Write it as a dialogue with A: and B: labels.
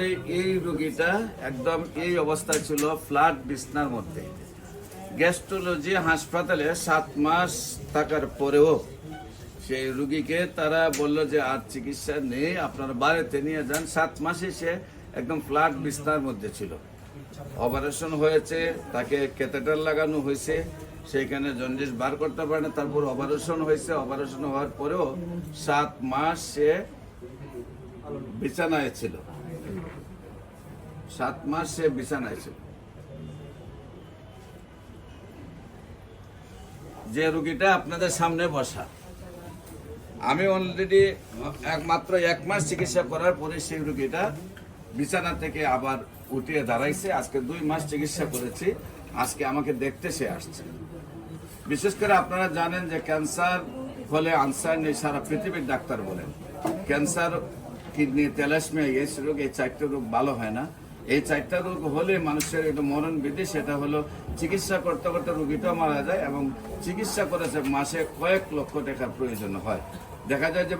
A: এই- রোগীটা একদম এই অবস্থায় ছিল ফ্ল্যাট বিছনার মধ্যে। গ্যাস্ট্রোলজি হাসপাতালে সাত মাস থাকার পরেও সেই রুগীকে তারা বলল যে, আর চিকিৎসা নেই, আপনার বাড়িতে নিয়ে যান। সাত মাসে সে একদম ফ্ল্যাট বিছনার মধ্যে ছিল। অপারেশন হয়েছে, তাকে ক্যাথেটার লাগানো হয়েছে, সেইখানে জন্ডিস বার করতে পারে না, তারপর অপারেশন হয়েছে। অপারেশন হওয়ার পরেও সাত মাস সে বিছানায় ছিল। সাত মাস সে বিছানায় ছিল। যে রুগীটা আপনাদের সামনে বসা, আমি অলরেডি একমাত্র এক মাস চিকিৎসা করার পরে সেই রুগীটা বিছানা থেকে আবার উঠিয়ে দাঁড়াইছে। আজকে দুই মাস চিকিৎসা করেছি, আজকে আমাকে দেখতে সে আসছে। বিশেষ করে আপনারা জানেন যে ক্যান্সার হলে আনসার নেই, সারা পৃথিবীর ডাক্তার বলেন। ক্যান্সার, কিডনি তেলাসমিয়া এই রোগ, এই চারটে রোগ ভালো হয় না। এই চারটা রোগ হলে মানুষের একটা মরণ বিধি সেটা হলো চিকিৎসা করতে করতে রোগীটাও মারা যায় এবং চিকিৎসা করেছে মাসে কয়েক লক্ষ টাকার প্রয়োজন হয়। দেখা যায় যে